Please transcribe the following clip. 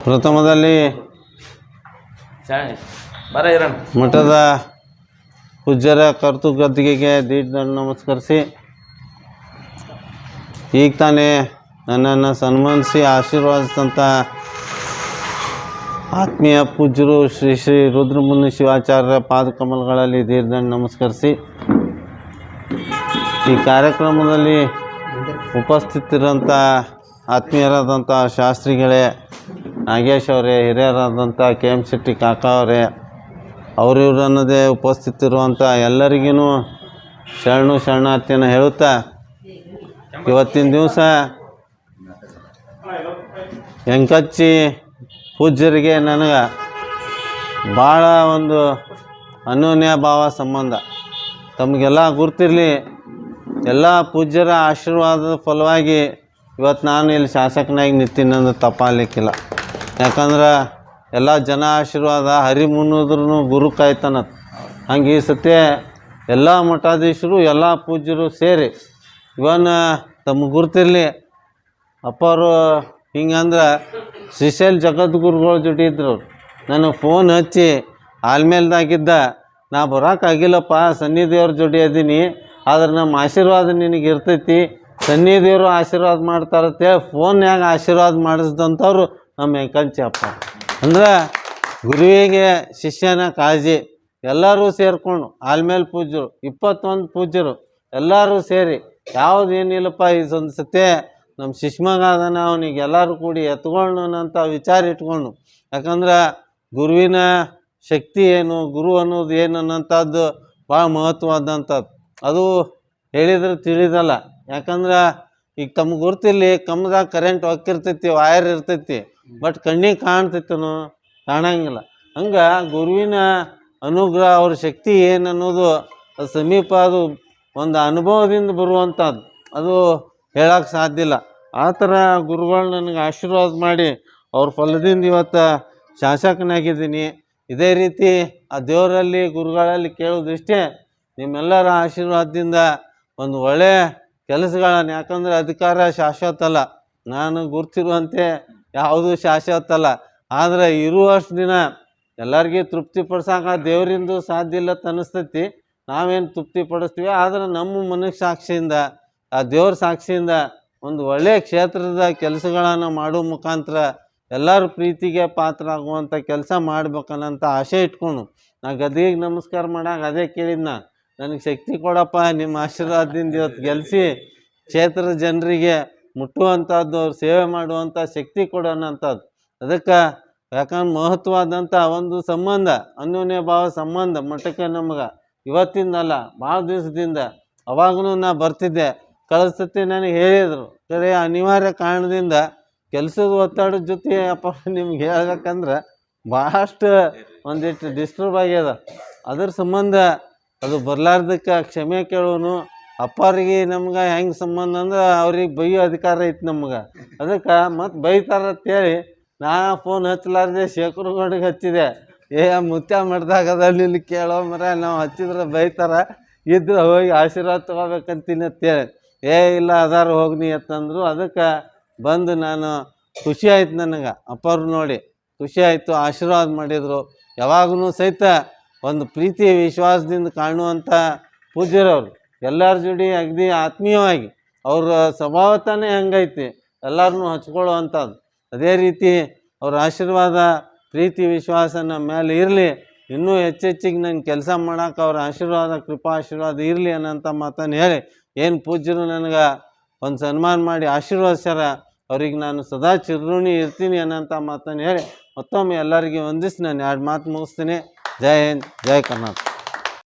ಪ್ರಥಮದಲ್ಲಿ ಬರ ಇರೋಣ. ಮಠದ ಪೂಜ್ಯರ ಕರ್ತು ಗದ್ದಿಗೆಗೆ ದೀಡ್ಡನ್ನು ನಮಸ್ಕರಿಸಿ ಈಗ ತಾನೇ ನನ್ನನ್ನು ಸನ್ಮಾನಿಸಿ ಆಶೀರ್ವಾದಿಸಿದಂಥ ಆತ್ಮೀಯ ಪೂಜ್ಯರು ಶ್ರೀ ಶ್ರೀ ರುದ್ರಮುನಿ ಶಿವಾಚಾರ್ಯರ ಪಾದಕಮಲಗಳಲ್ಲಿ ದೀರ್ಘ ನಮಸ್ಕರಿಸಿ ಈ ಕಾರ್ಯಕ್ರಮದಲ್ಲಿ ಉಪಸ್ಥಿತಿರಂಥ ಆತ್ಮೀಯರಾದಂಥ ಶಾಸ್ತ್ರಿಗಳೇ ನಾಗೇಶ್ ಅವರೇ ಹಿರಿಯರಾದಂಥ ಕೆ ಎಂ ಶೆಟ್ಟಿ ಕಾಕ ಅವರೇ ಅವರಿವ್ರು ಅನ್ನೋದೇ ಉಪಸ್ಥಿತಿರುವಂಥ ಎಲ್ಲರಿಗೂ ಶರಣು ಶರಣಾರ್ಥಿಯನ್ನು ಹೇಳುತ್ತಾ, ಇವತ್ತಿನ ದಿವಸ ಎಂಕಚ್ಚಿ ಪೂಜ್ಯರಿಗೆ ನನಗೆ ಭಾಳ ಒಂದು ಅನ್ಯೋನ್ಯ ಭಾವ ಸಂಬಂಧ. ತಮಗೆಲ್ಲ ಗುರ್ತಿರಲಿ, ಎಲ್ಲ ಪೂಜ್ಯರ ಆಶೀರ್ವಾದದ ಫಲವಾಗಿ ಇವತ್ತು ನಾನು ಇಲ್ಲಿ ಶಾಸಕನಾಗಿ ನಿಂತೀನಂದ್ರೆ ತಪ್ಪಾಗಲಿಕ್ಕಿಲ್ಲ. ಯಾಕಂದ್ರೆ ಎಲ್ಲ ಜನ ಆಶೀರ್ವಾದ ಹರಿ ಮುನ್ನುದ್ರೂ ಗುರು ಕಾಯ್ತಾನ. ಹಂಗೆ ಈ ಸತ್ಯ ಎಲ್ಲ ಮಠಾಧೀಶರು, ಎಲ್ಲ ಪೂಜ್ಯರು ಸೇರಿ, ಇವನ್ ತಮ್ಮ ಗುರುತಿರಲಿ ಅಪ್ಪವರು ಹಿಂಗಂದ್ರೆ ಶ್ರೀಶೈಲ್ ಜಗದ್ಗುರುಗಳ ಜೊತೆ ಇದ್ರು ನನಗೆ ಫೋನ್ ಹಚ್ಚಿ ಆಲ್ಮೇಲ್ದಾಗಿದ್ದ ನಾ ಬರೋಕ್ಕಾಗಿಲ್ಲಪ್ಪ ಸನ್ನಿ ದೇವ್ರ ಜೊತೆ ಅದೀನಿ, ಆದ್ರೆ ನಮ್ಮ ಆಶೀರ್ವಾದ ನಿನಗೆ ಇರ್ತೈತಿ ಸನ್ನಿ ದೇವರು ಆಶೀರ್ವಾದ ಮಾಡ್ತಾರತ್ತೆ ಫೋನ್ಯಾಗ ಆಶೀರ್ವಾದ ಮಾಡಿಸಿದಂಥವ್ರು ನಮ್ಮ ಕಂಚಿ ಅಪ್ಪ. ಅಂದ್ರೆ ಗುರುವಿಗೆ ಶಿಷ್ಯನ ಕಾಳಜಿ, ಎಲ್ಲರೂ ಸೇರಿಕೊಂಡು ಆಲ್ಮೇಲೆ ಪೂಜ್ಯರು, ಇಪ್ಪತ್ತೊಂದು ಪೂಜ್ಯರು ಎಲ್ಲರೂ ಸೇರಿ ಯಾವ್ದು ಏನಿಲ್ಲಪ್ಪ ಇದೊಂದು ಸತಿ ನಮ್ಮ ಅದನ ಅವನಿಗೆ ಎಲ್ಲರೂ ಕೂಡಿ ಎತ್ಕೊಂಡು ಅಂತ ವಿಚಾರ ಇಟ್ಕೊಂಡು. ಯಾಕಂದ್ರೆ ಗುರುವಿನ ಶಕ್ತಿ ಏನು, ಗುರು ಅನ್ನೋದು ಏನು ಅನ್ನೋಂಥದ್ದು ಭಾಳ ಮಹತ್ವವಾದಂಥದ್ದು. ಅದು ಹೇಳಿದ್ರೆ ತಿಳಿದಲ್ಲ. ಯಾಕಂದ್ರೆ ಈಗ ತಮ್ಗೆ ಗುರ್ತಿಲ್ಲಿ ಕಮ್ಮದಾಗ ಕರೆಂಟ್ ಹೊಕ್ಕಿರ್ತೈತಿ ವಾಯರ್ ಇರ್ತೈತಿ. ಬಟ್ ಕಣ್ಣಿಗೆ ಕಾಣ್ತಿತ್ತನೋ ಕಾಣಂಗಿಲ್ಲ. ಹಂಗೆ ಗುರುವಿನ ಅನುಗ್ರಹ ಅವ್ರ ಶಕ್ತಿ ಏನು ಅನ್ನೋದು ಅದು ಸಮೀಪ ಅದು ಒಂದು ಅನುಭವದಿಂದ ಬರುವಂಥದ್ದು ಅದು ಹೇಳಕ್ಕೆ ಸಾಧ್ಯ ಇಲ್ಲ. ಆ ಥರ ಗುರುಗಳು ನನಗೆ ಆಶೀರ್ವಾದ ಮಾಡಿ ಅವ್ರ ಫಲದಿಂದ ಇವತ್ತು ಶಾಸಕನಾಗಿದ್ದೀನಿ. ಇದೇ ರೀತಿ ಆ ದೇವರಲ್ಲಿ ಗುರುಗಳಲ್ಲಿ ಕೇಳೋದಿಷ್ಟೇ ನಿಮ್ಮೆಲ್ಲರ ಆಶೀರ್ವಾದದಿಂದ ಒಂದು ಒಳ್ಳೆಯ ಕೆಲಸಗಳನ್ನು ಯಾಕಂದರೆ ಅಧಿಕಾರ ಶಾಶ್ವತ ಅಲ್ಲ. ನಾನು ಗುರ್ತಿರುವಂತೆ ಯಾವುದೂ ಶಾಶ್ವತ ಅಲ್ಲ ಆದರೆ ಇರುವಷ್ಟು ದಿನ ಎಲ್ಲರಿಗೂ ತೃಪ್ತಿ ಪಡ್ಸಕ್ಕೆ ದೇವರಿಂದು ಸಾಧ್ಯ ಇಲ್ಲ ಅಂತ ಅನಿಸ್ತೈತಿ. ನಾವೇನು ತೃಪ್ತಿ ಪಡಿಸ್ತೀವಿ. ಆದರೆ ನಮ್ಮ ಮನಸ್ಸು ಸಾಕ್ಷಿಯಿಂದ, ಆ ದೇವ್ರ ಸಾಕ್ಷಿಯಿಂದ ಒಂದು ಒಳ್ಳೆಯ ಕ್ಷೇತ್ರದ ಕೆಲಸಗಳನ್ನು ಮಾಡೋ ಮುಖಾಂತರ ಎಲ್ಲರ ಪ್ರೀತಿಗೆ ಪಾತ್ರ ಆಗುವಂಥ ಕೆಲಸ ಮಾಡ್ಬೇಕನ್ನಂತ ಆಸೆ ಇಟ್ಕೊಂಡು ನಾ ಗದಿಗೆ ನಮಸ್ಕಾರ ಮಾಡಾಗ ಅದೇ ಕೇಳಿದ್ನ ನನಗೆ ಶಕ್ತಿ ಕೊಡಪ್ಪ, ನಿಮ್ಮ ಆಶೀರ್ವಾದದಿಂದ ಇವತ್ತು ಗೆಲ್ಲಿಸಿ ಕ್ಷೇತ್ರದ ಜನರಿಗೆ ಮುಟ್ಟುವಂಥದ್ದು ಅವ್ರು ಸೇವೆ ಮಾಡುವಂಥ ಶಕ್ತಿ ಕೊಡೋಣಂಥದ್ದು ಅದಕ್ಕೆ ಯಾಕಂದ್ರೆ ಮಹತ್ವವಾದಂಥ ಒಂದು ಸಂಬಂಧ, ಅನ್ಯೋನ್ಯ ಭಾವ ಸಂಬಂಧ ಮಠಕ್ಕೆ ನಮ್ಗೆ ಇವತ್ತಿಂದಲ್ಲ, ಭಾಳ ದಿವಸದಿಂದ ಅವಾಗೂ ನಾ ಬರ್ತಿದ್ದೆ. ಕಳಿಸ್ತತಿ ನನಗೆ ಹೇಳಿದರು, ಸರಿ ಅನಿವಾರ್ಯ ಕಾರಣದಿಂದ ಕೆಲಸದ ಒತ್ತಡದ ಜೊತೆ ಅಪ್ಪ ನಿಮ್ಗೆ ಹೇಳ್ಬೇಕಂದ್ರೆ ಭಾಳಷ್ಟು ಒಂದಿಷ್ಟು ಡಿಸ್ಟರ್ಬ್ ಆಗ್ಯದ. ಅದ್ರ ಸಂಬಂಧ ಅದು ಬರಲಾರ್ದಕ್ಕೆ ಕ್ಷಮೆ ಕೇಳೋನು ಅಪ್ಪರಿಗೆ ನಮ್ಗೆ ಹೆಂಗೆ ಸಂಬಂಧ ಅಂದ್ರೆ ಅವ್ರಿಗೆ ಬೈಯೋ ಅಧಿಕಾರ ಐತಿ ನಮ್ಗೆ. ಅದಕ್ಕೆ ಮತ್ತೆ ಅಂತೇಳಿ ನಾ ಫೋನ್ ಹಚ್ಚಲಾರ್ದೆ ಶೇಖರ್ಗೌಡಿಗೆ ಹಚ್ಚಿದೆ. ಏ, ಮುತ್ಯ ಮಾಡ್ದಾಗದ ಇಲ್ಲಿ ಕೇಳೋ ಮರ, ನಾವು ಹಚ್ಚಿದ್ರೆ ಬೈತಾರ, ಇದ್ರೆ ಹೋಗಿ ಆಶೀರ್ವಾದ ತೊಗೋಬೇಕಂತೀನಿ ಅಂತೇಳಿ. ಏ, ಇಲ್ಲ, ಅದಾರ ಹೋಗ್ನಿ ಅಂತಂದ್ರು. ಅದಕ್ಕೆ ಬಂದು ನಾನು ಖುಷಿ ಆಯ್ತು ನನಗೆ, ಅಪ್ಪರು ನೋಡಿ. ಖುಷಿ ಆಯಿತು, ಆಶೀರ್ವಾದ ಮಾಡಿದರು. ಯಾವಾಗೂ ಸಹಿತ ಒಂದು ಪ್ರೀತಿ, ವಿಶ್ವಾಸದಿಂದ ಕಾಣುವಂಥ ಪೂಜ್ಯರವ್ರು. ಎಲ್ಲರ ಜೋಡಿ ಅಗದಿ ಆತ್ಮೀಯವಾಗಿ, ಅವ್ರ ಸ್ವಭಾವತನೇ ಹಂಗೈತಿ ಎಲ್ಲರನ್ನೂ ಹಚ್ಕೊಳ್ಳುವಂಥದ್ದು. ಅದೇ ರೀತಿ ಅವ್ರ ಆಶೀರ್ವಾದ, ಪ್ರೀತಿ, ವಿಶ್ವಾಸ ನಮ್ಮ ಮೇಲೆ ಇರಲಿ, ಇನ್ನೂ ಹೆಚ್ಚೆಚ್ಚಿಗೆ ನನ್ನ ಕೆಲಸ ಮಾಡೋಕೆ ಅವ್ರ ಆಶೀರ್ವಾದ, ಕೃಪಾ, ಆಶೀರ್ವಾದ ಇರಲಿ ಅನ್ನೋಂಥ ಮಾತನ್ನು ಹೇಳಿ, ಏನು ಪೂಜ್ಯರು ನನಗೆ ಒಂದು ಸನ್ಮಾನ ಮಾಡಿ ಆಶೀರ್ವಾದಿಸ್ಯಾರ, ಅವ್ರಿಗೆ ನಾನು ಸದಾ ಚಿರಋಣಿ ಇರ್ತೀನಿ ಅನ್ನೋಂಥ ಮಾತನ್ನು ಹೇಳಿ, ಮತ್ತೊಮ್ಮೆ ಎಲ್ಲರಿಗೆ ವಂದಿಸಿ ನಾನು ಎರಡು ಮಾತು ಮುಗಿಸ್ತೀನಿ. ಜೈ ಹಿಂದ್, ಜೈ ಕರ್ನಾಟಕ.